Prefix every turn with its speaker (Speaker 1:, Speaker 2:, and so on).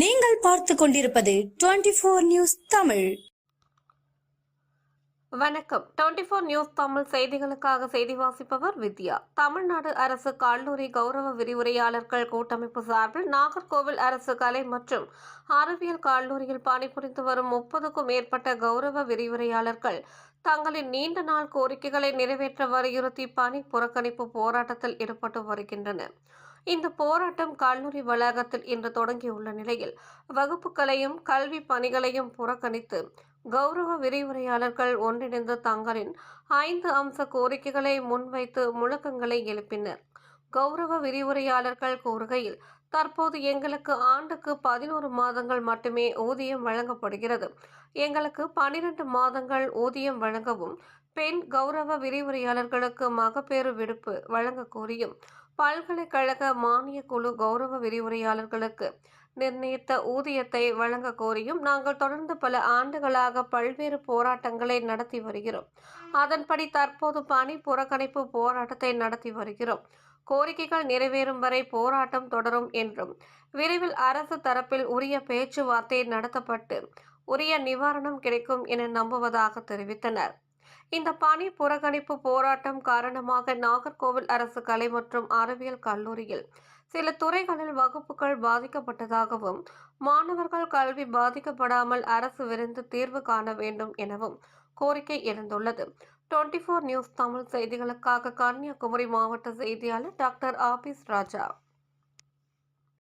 Speaker 1: நீங்கள் பார்த்து கொண்டிருப்பது டுவெண்டி ஃபோர் நியூஸ் தமிழ்.
Speaker 2: வணக்கம். டுவெண்டி ஃபோர் நியூஸ் தமிழ் செய்திகளுக்காக செய்தி வாசிப்பவர் வித்யா. தமிழ்நாடு அரசு கல்லூரி கௌரவ விரிவுரையாளர்கள் கூட்டமைப்பு சார்பில் நாகர்கோவில் அரசு கலை மற்றும் அறிவியல் கல்லூரியில் பணிபுரிந்து வரும் முப்பதுக்கும் மேற்பட்ட கௌரவ விரிவுரையாளர்கள் தங்களின் நீண்ட நாள் கோரிக்கைகளை நிறைவேற்ற வலியுறுத்தி பணி புறக்கணிப்பு போராட்டத்தில் ஈடுபட்டு வருகின்றனர். இந்த போராட்டம் கல்லூரி வளாகத்தில் இன்று தொடங்கியுள்ள நிலையில் வகுப்புகளையும் கல்வி பணிகளையும் புறக்கணித்து கௌரவ விரிவுரையாளர்கள் ஒன்றிணைந்து தங்களின் ஐந்து அம்ச கோரிக்கைகளை முன்வைத்து முழக்கங்களை எழுப்பினர். கௌரவ விரிவுரையாளர்கள் கூறுகையில் தற்போது எங்களுக்கு ஆண்டுக்கு பதினோரு மாதங்கள் மட்டுமே ஊதியம் வழங்கப்படுகிறது. எங்களுக்கு பனிரெண்டு மாதங்கள் ஊதியம் வழங்கவும் பெண் கௌரவ விரிவுரையாளர்களுக்கு மகப்பேறு விடுப்பு வழங்க கோரியும் பல்கலைக்கழக மானிய குழு கௌரவ விரிவுரையாளர்களுக்கு நிர்ணயித்த ஊதியத்தை வழங்க கோரியும் நாங்கள் தொடர்ந்து பல ஆண்டுகளாக பல்வேறு போராட்டங்களை நடத்தி வருகிறோம். அதன்படி தற்போது பணி புறக்கணிப்பு போராட்டத்தை நடத்தி வருகிறோம். கோரிக்கைகள் நிறைவேறும் வரை போராட்டம் தொடரும் என்றும் விரைவில் அரசு தரப்பில் உரிய பேச்சுவார்த்தை நடத்தப்பட்டு உரிய நிவாரணம் கிடைக்கும் என நம்புவதாக தெரிவித்தனர். இந்த பணி புறக்கணிப்பு போராட்டம் காரணமாக நாகர்கோவில் அரசு கலை மற்றும் அறிவியல் கல்லூரியில் சில துறைகளில் வகுப்புகள் பாதிக்கப்பட்டதாகவும் மாணவர்கள் கல்வி பாதிக்கப்படாமல் அரசு விரைந்து தீர்வு காண வேண்டும் எனவும் கோரிக்கை எழுந்துள்ளது. டுவெண்ட்டி ஃபோர் நியூஸ் தமிழ் செய்திகளுக்காக கன்னியாகுமரி மாவட்ட செய்தியாளர் டாக்டர் ஆபீஸ் ராஜா.